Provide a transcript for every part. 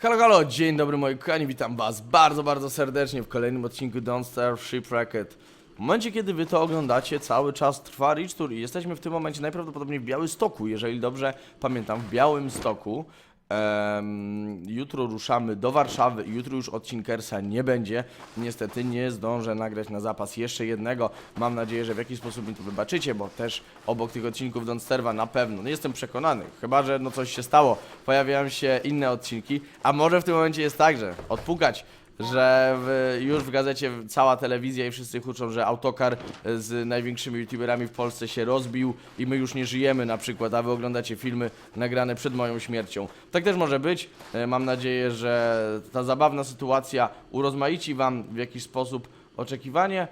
Halo, halo, dzień dobry moi kochani, witam was bardzo, bardzo serdecznie w kolejnym odcinku Don't Starve Shipwrecked. W momencie, kiedy wy to oglądacie, cały czas trwa Rich i jesteśmy w tym momencie najprawdopodobniej w Białymstoku, jeżeli dobrze pamiętam, w Białymstoku. Em, jutro ruszamy do Warszawy jutro już odcinkersa nie będzie. Niestety nie zdążę nagrać na zapas jeszcze jednego. Mam nadzieję, że w jakiś sposób mi to wybaczycie, bo też obok tych odcinków Don't Sterwa na pewno, no jestem przekonany, chyba że no coś się stało, pojawiają się inne odcinki, a może w tym momencie jest tak, że odpukać, że w, już w gazecie cała telewizja i wszyscy huczą, że autokar z największymi youtuberami w Polsce się rozbił i my już nie żyjemy na przykład, a wy oglądacie filmy nagrane przed moją śmiercią. Tak też może być. E, Mam nadzieję, że ta zabawna sytuacja urozmaici wam w jakiś sposób oczekiwanie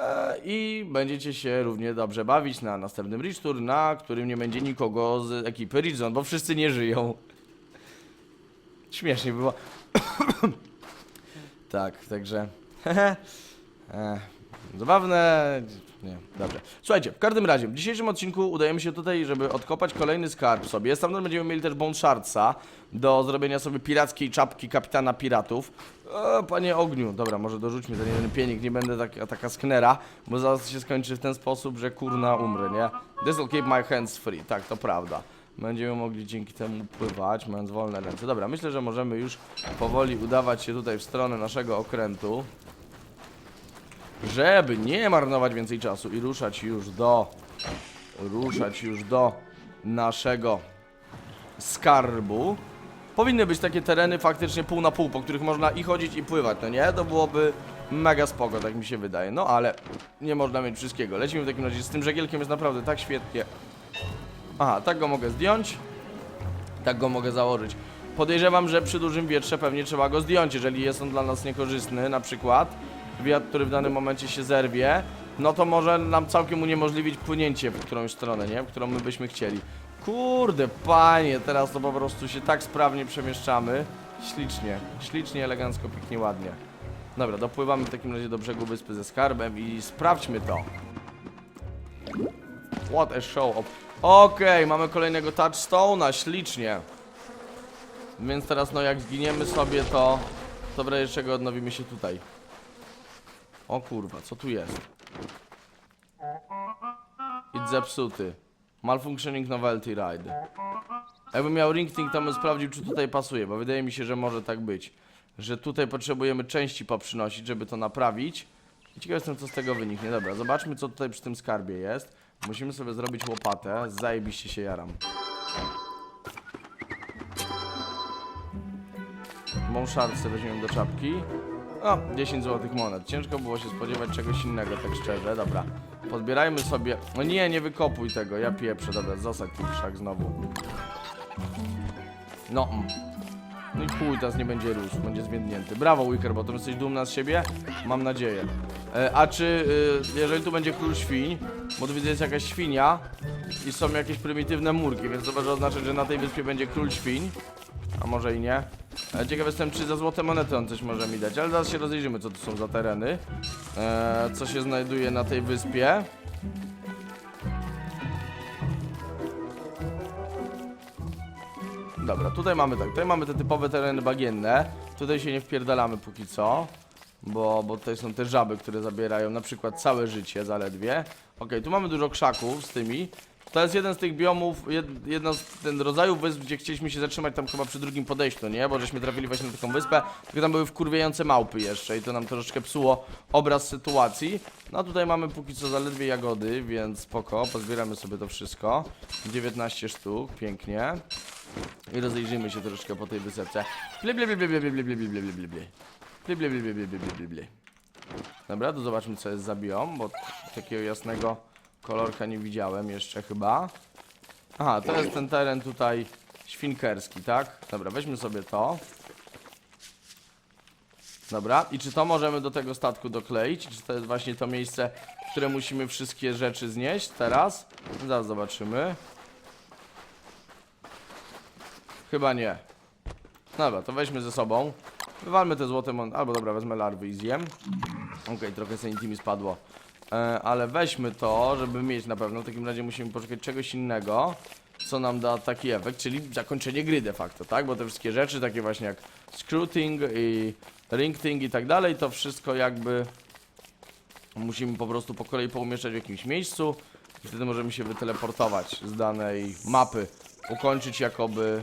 e, i będziecie się równie dobrze bawić na następnym Rich na którym nie będzie nikogo z ekipy Rich Zone, bo wszyscy nie żyją. Śmiesznie było. Tak, także. e, zabawne. Nie, dobrze. Słuchajcie, w każdym razie, w dzisiejszym odcinku udajemy się tutaj, żeby odkopać kolejny skarb sobie. Stamtąd będziemy mieli też Bone do zrobienia sobie pirackiej czapki kapitana piratów. E, panie ogniu, dobra, może dorzućmy ten jeden pienik, nie będę tak, taka sknera, bo zaraz się skończy w ten sposób, że kurna umrę, nie? This will keep my hands free, tak, to prawda. Będziemy mogli dzięki temu pływać, mając wolne ręce. Dobra, myślę, że możemy już powoli udawać się tutaj w stronę naszego okrętu. Żeby nie marnować więcej czasu i ruszać już do... Ruszać już do naszego skarbu. Powinny być takie tereny faktycznie pół na pół, po których można i chodzić i pływać, no nie? To byłoby mega spoko, tak mi się wydaje. No ale nie można mieć wszystkiego. Lecimy w takim razie z tym żegielkiem, jest naprawdę tak świetnie. Aha, tak go mogę zdjąć. Tak go mogę założyć. Podejrzewam, że przy dużym wietrze pewnie trzeba go zdjąć, jeżeli jest on dla nas niekorzystny, na przykład wiatr, który w danym momencie się zerwie, no to może nam całkiem uniemożliwić płynięcie w którąś stronę, nie? W którą my byśmy chcieli. Kurde, panie, teraz to po prostu się tak sprawnie przemieszczamy. Ślicznie, ślicznie, elegancko, pięknie, ładnie. Dobra, dopływamy w takim razie do brzegu wyspy ze skarbem i sprawdźmy to. What a show of... Okej, mamy kolejnego touchstone'a, ślicznie. Więc teraz no jak zginiemy sobie to... To w razie czego odnowimy się tutaj. O kurwa, co tu jest? It's zepsuty. Malfunctioning novelty ride. Jakbym miał ringting, to bym sprawdził, czy tutaj pasuje, bo wydaje mi się, że może tak być. Że tutaj potrzebujemy części poprzynosić, żeby to naprawić. I ciekaw jestem, co z tego wyniknie. Dobra, zobaczmy, co tutaj przy tym skarbie jest. Musimy sobie zrobić łopatę. Zajebiście się jaram. Mąszarce weźmiemy do czapki. O, 10 złotych monet. Ciężko było się spodziewać czegoś innego, tak szczerze. Dobra, podbierajmy sobie... No nie, nie wykopuj tego, ja pieprzę. Dobra, zostać ten krzak znowu. No. No i chuj, teraz nie będzie rósł, będzie zwiędnięty. Brawo, Wicker, bo to jesteś dumna z siebie? Mam nadzieję. E, a czy, y, jeżeli tu będzie król świń, bo tu widzę jest jakaś świnia i są jakieś prymitywne murki, więc to może oznaczać, że na tej wyspie będzie król świń. A może i nie. Ciekaw jestem, czy za złote monety on coś może mi dać, ale zaraz się rozejrzymy, co tu są za tereny. E, co się znajduje na tej wyspie. Dobra, tutaj mamy tak, tutaj mamy te typowe tereny bagienne. Tutaj się nie wpierdalamy póki co. Bo, bo tutaj są te żaby, które zabierają na przykład całe życie zaledwie. Okej, tu mamy dużo krzaków z tymi. To jest jeden z tych biomów, jed, jedna z ten rodzaju wysp, gdzie chcieliśmy się zatrzymać tam chyba przy drugim podejściu, nie? Bo żeśmy trafili właśnie na taką wyspę, tylko tam były wkurwiające małpy jeszcze i to nam troszeczkę psuło obraz sytuacji. No a tutaj mamy póki co zaledwie jagody, więc spoko, pozbieramy sobie to wszystko. 19 sztuk, pięknie. I rozejrzyjmy się troszeczkę po tej wysepce. Bli, bli, bli, bli, bli, bli, bli, bli, bli, bli. Bli, bli, bli, bli, bli, bli, bli, bli, bli. Dobra, to zobaczmy co jest za biom, bo takiego jasnego kolorka nie widziałem jeszcze chyba. Aha, to jest ten teren tutaj świnkerski, tak? Dobra, weźmy sobie to. Dobra, i czy to możemy do tego statku dokleić? Czy to jest właśnie to miejsce, w które musimy wszystkie rzeczy znieść teraz? Zaraz zobaczymy. Chyba nie. Dobra, to weźmy ze sobą. Wywalmy te złote mon... Albo dobra, wezmę larwy i zjem. Okej, trochę sanity mi spadło. E, ale weźmy to, żeby mieć na pewno. W takim razie musimy poszukać czegoś innego, co nam da taki efekt, czyli zakończenie gry de facto, tak? Bo te wszystkie rzeczy, takie właśnie jak scruting i ringting i tak dalej, to wszystko jakby musimy po prostu po kolei poumieszczać w jakimś miejscu i wtedy możemy się wyteleportować z danej mapy, ukończyć jakoby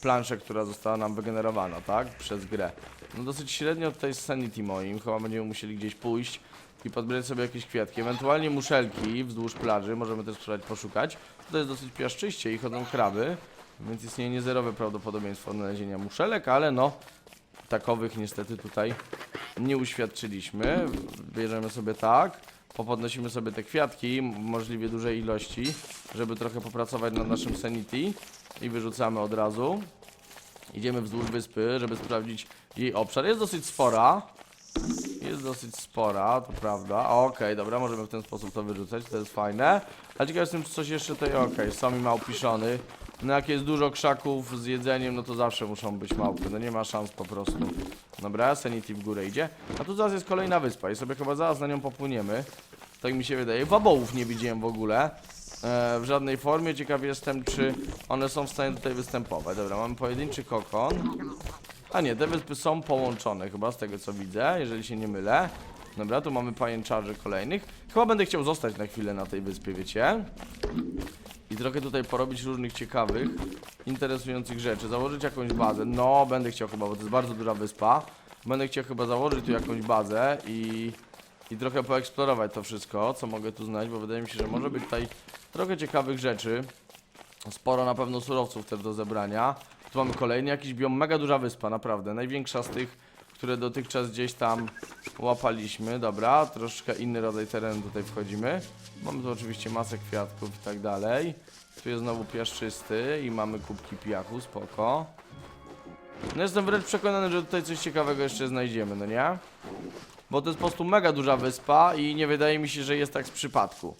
planszę, która została nam wygenerowana, tak? Przez grę. No dosyć średnio tutaj z Sanity moim, chyba będziemy musieli gdzieś pójść i podbierać sobie jakieś kwiatki, ewentualnie muszelki wzdłuż plaży, możemy też spróbować poszukać. Tutaj jest dosyć piaszczyście i chodzą kraby, więc istnieje niezerowe prawdopodobieństwo odnalezienia muszelek, ale no, takowych niestety tutaj nie uświadczyliśmy. Bierzemy sobie tak, popodnosimy sobie te kwiatki, m- możliwie dużej ilości, żeby trochę popracować nad naszym sanity i wyrzucamy od razu. Idziemy wzdłuż wyspy, żeby sprawdzić jej obszar. Jest dosyć spora. Jest dosyć spora, to prawda. Okej, dobra, możemy w ten sposób to wyrzucać, to jest fajne. A ciekaw jestem, czy coś jeszcze tutaj, okej, są i małpiszony. No jak jest dużo krzaków z jedzeniem, no to zawsze muszą być małpy, no nie ma szans po prostu. Dobra, Sanity w górę idzie. A tu zaraz jest kolejna wyspa i sobie chyba zaraz na nią popłyniemy. Tak mi się wydaje. Wabołów nie widziałem w ogóle. E, w żadnej formie. Ciekaw jestem, czy one są w stanie tutaj występować. Dobra, mamy pojedynczy kokon. A nie, te wyspy są połączone chyba z tego co widzę, jeżeli się nie mylę. Dobra, tu mamy pajęczarzy kolejnych. Chyba będę chciał zostać na chwilę na tej wyspie, wiecie? I trochę tutaj porobić różnych ciekawych, interesujących rzeczy. Założyć jakąś bazę. No, będę chciał chyba, bo to jest bardzo duża wyspa. Będę chciał chyba założyć tu jakąś bazę i, i trochę poeksplorować to wszystko, co mogę tu znaleźć, bo wydaje mi się, że może być tutaj trochę ciekawych rzeczy. Sporo na pewno surowców też do zebrania. Tu mamy kolejny jakiś biom, mega duża wyspa, naprawdę. Największa z tych, które dotychczas gdzieś tam łapaliśmy. Dobra, troszkę inny rodzaj terenu tutaj wchodzimy. Mamy tu oczywiście masę kwiatków i tak dalej. Tu jest znowu piaszczysty i mamy kubki piachu, spoko. No jestem wręcz przekonany, że tutaj coś ciekawego jeszcze znajdziemy, no nie? Bo to jest po prostu mega duża wyspa i nie wydaje mi się, że jest tak z przypadku.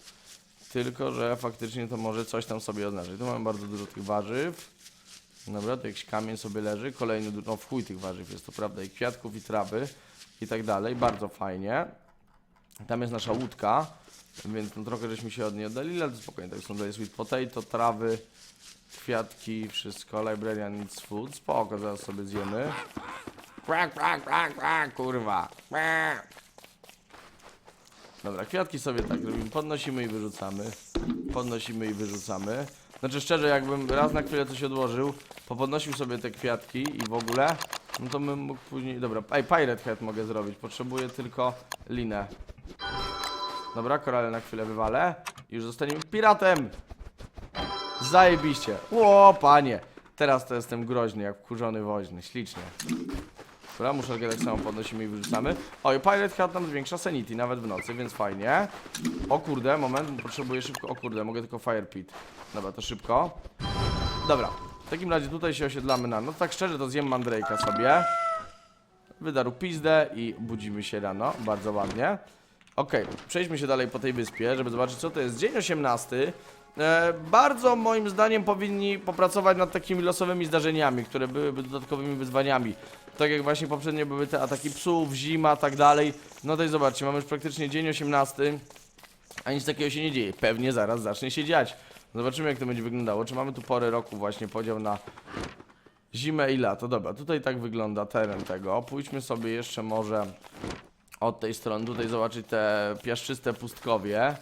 Tylko, że faktycznie to może coś tam sobie oznaczyć. Tu mamy bardzo dużo tych warzyw. Dobra, tu jakiś kamień sobie leży. Kolejny, no w chuj tych warzyw jest to prawda. I kwiatków, i trawy, i tak dalej. Bardzo fajnie. Tam jest nasza łódka, więc no trochę żeśmy się od niej oddalili, ale to spokojnie. Tak są tutaj sweet potato, trawy, kwiatki, wszystko. Librarian needs food. Spoko, zaraz sobie zjemy. Quack, quack, quack, kurwa. Dobra, kwiatki sobie tak robimy. Podnosimy i wyrzucamy. Podnosimy i wyrzucamy. Znaczy szczerze, jakbym raz na chwilę coś odłożył, popodnosił sobie te kwiatki i w ogóle, no to bym mógł później... Dobra, ej, Pirate Head mogę zrobić. Potrzebuję tylko linę. Dobra, korale na chwilę wywalę. I już zostaniemy piratem! Zajebiście. Ło, panie. Teraz to jestem groźny, jak wkurzony woźny. Ślicznie. Dobra, muszelkę tak samo podnosimy i wyrzucamy. O, i Pirate Hat nam zwiększa sanity, nawet w nocy, więc fajnie. O kurde, moment, potrzebuję szybko. O kurde, mogę tylko Fire Pit. Dobra, to szybko. Dobra, takim razie tutaj się osiedlamy na... No tak szczerze, to zjem Mandrake'a sobie. Wydarł pizdę i budzimy się rano, bardzo ładnie. Okej, przejdźmy się dalej po tej wyspie, żeby zobaczyć co to jest. Dzień 18. E, bardzo moim zdaniem powinni popracować nad takimi losowymi zdarzeniami, które byłyby dodatkowymi wyzwaniami. Tak jak właśnie poprzednio były te ataki psów, zima, tak dalej. No to i zobaczcie, mamy już praktycznie dzień 18, a nic takiego się nie dzieje. Pewnie zaraz zacznie się dziać. Zobaczymy jak to będzie wyglądało. Czy mamy tu porę roku właśnie podział na zimę i lato. Dobra, tutaj tak wygląda teren tego. Pójdźmy sobie jeszcze może od tej strony. Tutaj zobaczyć te piaszczyste pustkowie.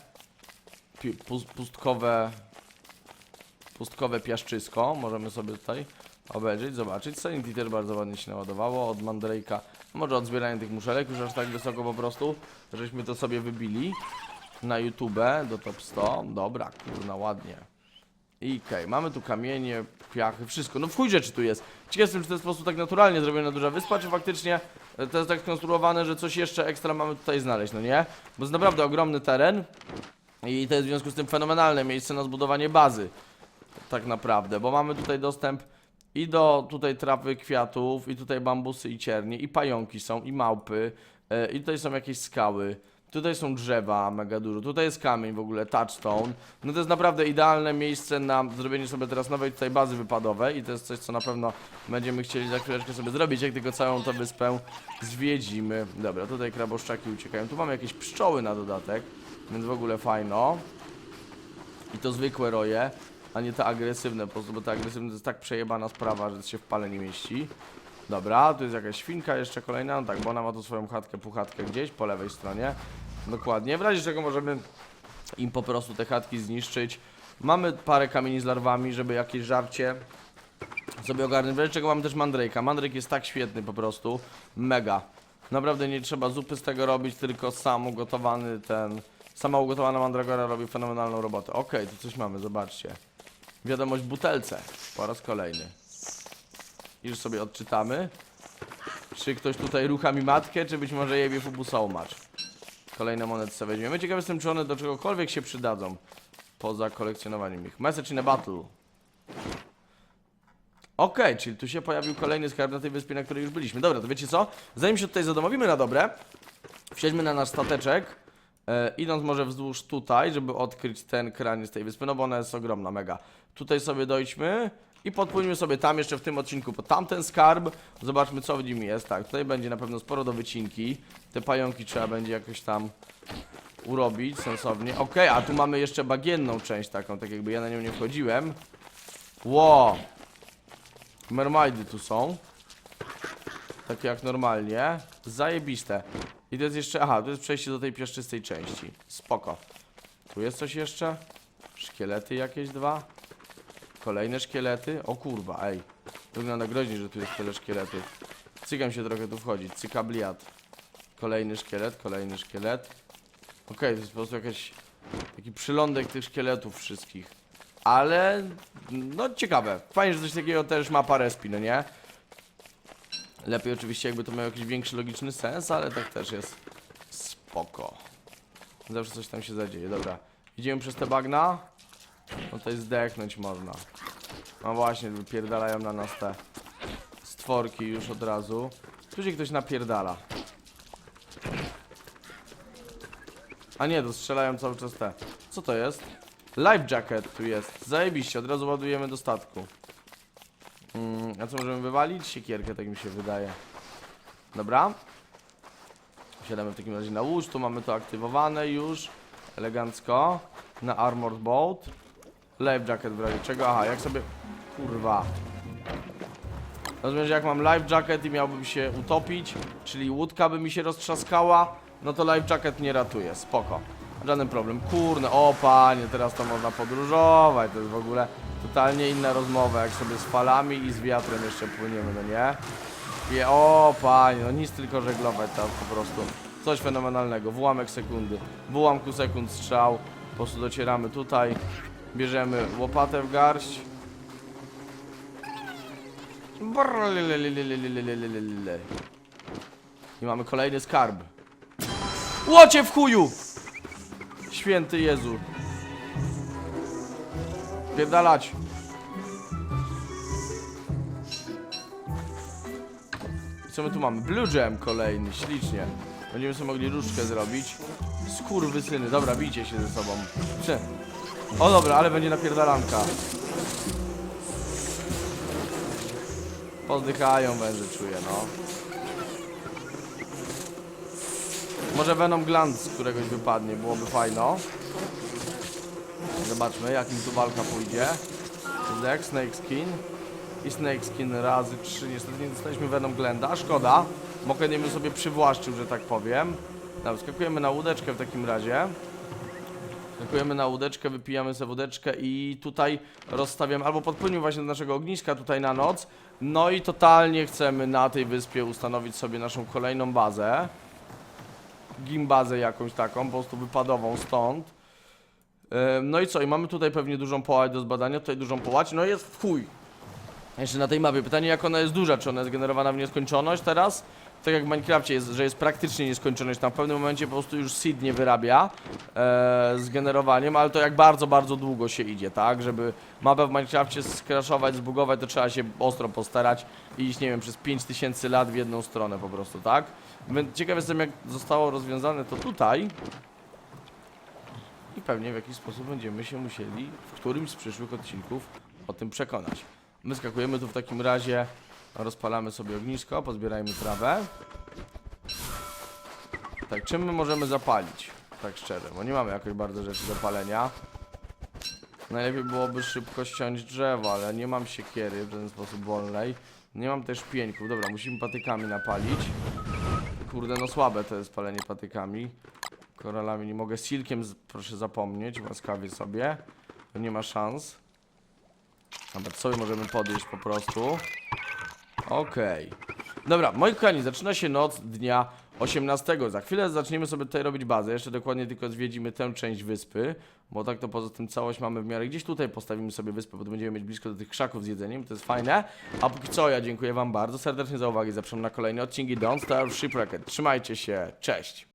Pi pus pustkowe pustkowe piaszczysko. Możemy sobie tutaj obejrzeć, zobaczyć. Sanity też bardzo ładnie się naładowało. Od Mandrake'a, może od zbierania tych muszelek już aż tak wysoko po prostu, żeśmy to sobie wybili na YouTube do top 100. Dobra, kurna, ładnie. I okej, mamy tu kamienie, piachy, wszystko. No w chuj rzeczy tu jest. Ciekaw jestem, czy to jest tak naturalnie zrobiona duża wyspa, czy faktycznie e, to jest tak skonstruowane, że coś jeszcze ekstra mamy tutaj znaleźć, no nie? Bo jest naprawdę ogromny teren i to jest w związku z tym fenomenalne miejsce na zbudowanie bazy. Tak naprawdę, bo mamy tutaj dostęp i do tutaj trawy kwiatów, i tutaj bambusy i ciernie, i pająki są, i małpy, e, i tutaj są jakieś skały. Tutaj są drzewa mega dużo, tutaj jest kamień w ogóle, touchstone. No to jest naprawdę idealne miejsce na zrobienie sobie teraz nowej tutaj bazy wypadowej i to jest coś, co na pewno będziemy chcieli za chwileczkę sobie zrobić, jak tylko całą tę wyspę zwiedzimy. Dobra, tutaj kraboszczaki uciekają. Tu mamy jakieś pszczoły na dodatek, więc w ogóle fajno. I to zwykłe roje, a nie te agresywne, po prostu, bo te agresywne to jest tak przejebana sprawa, że się w pale nie mieści. Dobra, tu jest jakaś świnka jeszcze kolejna, no tak, bo ona ma tu swoją chatkę, puchatkę gdzieś po lewej stronie. Dokładnie, w razie czego możemy im po prostu te chatki zniszczyć. Mamy parę kamieni z larwami, żeby jakieś żarcie sobie ogarnąć. W razie czego mamy też mandrejka. Mandrejk jest tak świetny po prostu, mega. Naprawdę nie trzeba zupy z tego robić, tylko sam ugotowany ten... Sama ugotowana mandragora robi fenomenalną robotę. Okej, okay, coś mamy, zobaczcie. Wiadomość butelce, po raz kolejny i już sobie odczytamy. Czy ktoś tutaj rucha mi matkę, czy być może jebie fubusałmacz. Kolejne monetce weźmiemy. Ciekaw jestem, czy one do czegokolwiek się przydadzą. Poza kolekcjonowaniem ich. Message in a battle. Okej, okay, czyli tu się pojawił kolejny skarb na tej wyspie, na której już byliśmy. Dobra, to wiecie co? Zanim się tutaj zadomowimy na dobre, wsiedźmy na nasz stateczek. E, idąc może wzdłuż tutaj, żeby odkryć ten kraniec tej wyspy, no bo ona jest ogromna, mega. Tutaj sobie dojdźmy. I podpłyniemy sobie tam jeszcze w tym odcinku po tamten skarb. Zobaczmy co w nim jest. Tak, tutaj będzie na pewno sporo do wycinki. Te pająki trzeba będzie jakoś tam urobić sensownie. Ok, a tu mamy jeszcze bagienną część taką, tak jakby ja na nią nie wchodziłem. Ło! Mermajdy tu są. Takie jak normalnie. Zajebiste. I to jest jeszcze... Aha, to jest przejście do tej piaszczystej części. Spoko. Tu jest coś jeszcze? Szkielety jakieś dwa? Kolejne szkielety? O kurwa, ej. To wygląda groźnie, że tu jest tyle szkieletów. Cykam się trochę tu wchodzić. Cyka bliat. Kolejny szkielet, kolejny szkielet. Okej, okay, to jest po prostu jakiś Taki przylądek tych szkieletów wszystkich. Ale... No ciekawe. Fajnie, że coś takiego też ma parę spin, no nie? Lepiej oczywiście jakby to miało jakiś większy logiczny sens, ale tak też jest spoko. Zawsze coś tam się zadzieje, dobra. Idziemy przez te bagna. No tutaj zdechnąć można. No właśnie, wypierdalają na nas te stworki już od razu. Tu się ktoś napierdala. A nie, dostrzelają cały czas te. Co to jest? Life jacket tu jest. Zajebiście, od razu ładujemy do statku. Mm, a co możemy wywalić? Siekierkę, tak mi się wydaje. Dobra. Siadamy w takim razie na łóż, tu mamy to aktywowane już. Elegancko. Na armored boat. Life jacket w razie czego? Aha, jak sobie... Kurwa. Rozumiesz, jak mam life jacket i miałbym się utopić, czyli łódka by mi się roztrzaskała, no to life jacket nie ratuje, spoko. Żaden problem. Kurne, o panie, teraz to można podróżować, to jest w ogóle totalnie inna rozmowa, jak sobie z falami i z wiatrem jeszcze płyniemy, no nie? O panie, no nic tylko żeglować tam po prostu. Coś fenomenalnego, w ułamek sekundy, w ułamku sekund strzał, po prostu docieramy tutaj, Bierzemy łopatę w garść. I mamy kolejny skarb. Łocie w chuju! Święty Jezu. Pierdalać. Co my tu mamy? Blue Jam kolejny, ślicznie. Będziemy sobie mogli różdżkę zrobić. Skurwysyny, dobra, bijcie się ze sobą. Prze o dobra, ale będzie napierdalanka. Pozdychają węże, czuję, no. Może Venom Gland z któregoś wypadnie, byłoby fajno. Zobaczmy, jak im tu walka pójdzie. Deck, Snake Skin. I Snake Skin razy 3. Niestety nie dostaliśmy Venom Glenda, szkoda. Mogę nie bym sobie przywłaszczył, że tak powiem. Dobra, skakujemy na łódeczkę w takim razie. Skakujemy na łódeczkę, wypijamy sobie wódeczkę i tutaj rozstawiamy, albo podpłyniemy właśnie do naszego ogniska tutaj na noc. No i totalnie chcemy na tej wyspie ustanowić sobie naszą kolejną bazę. Gimbazę jakąś taką, po prostu wypadową stąd. No i co? I mamy tutaj pewnie dużą połać do zbadania, tutaj dużą połać, no jest w chuj. Jeszcze na tej mapie pytanie, jak ona jest duża, czy ona jest generowana w nieskończoność teraz? Tak jak w Minecrafcie jest, że jest praktycznie nieskończoność, tam w pewnym momencie po prostu już seed nie wyrabia e, z generowaniem, ale to jak bardzo, bardzo długo się idzie, tak? Żeby mapę w Minecrafcie skraszować, zbugować, to trzeba się ostro postarać i iść, nie wiem, przez 5000 lat w jedną stronę po prostu, tak? Ciekaw jestem, jak zostało rozwiązane to tutaj. I pewnie w jakiś sposób będziemy się musieli w którymś z przyszłych odcinków o tym przekonać. My skakujemy tu w takim razie, rozpalamy sobie ognisko, pozbierajmy trawę. Tak, czym my możemy zapalić? Tak szczerze, bo nie mamy jakoś bardzo rzeczy do palenia. Najlepiej byłoby szybko ściąć drzewo, ale nie mam siekiery w ten sposób wolnej. Nie mam też pieńków. Dobra, musimy patykami napalić. Kurde, no słabe to jest palenie patykami. Koralami nie mogę. Silkiem, proszę zapomnieć, łaskawie sobie. To nie ma szans. Nawet sobie możemy podjeść po prostu. Okej. Dobra, moi kochani, zaczyna się noc dnia 18. Za chwilę zaczniemy sobie tutaj robić bazę. Jeszcze dokładnie tylko zwiedzimy tę część wyspy, bo tak to poza tym całość mamy w miarę. Gdzieś tutaj postawimy sobie wyspę, bo tu będziemy mieć blisko do tych krzaków z jedzeniem, to jest fajne. A póki co, ja dziękuję Wam bardzo serdecznie za uwagę. Zapraszam na kolejne odcinki Don't Starve Shipwrecked. Trzymajcie się, cześć!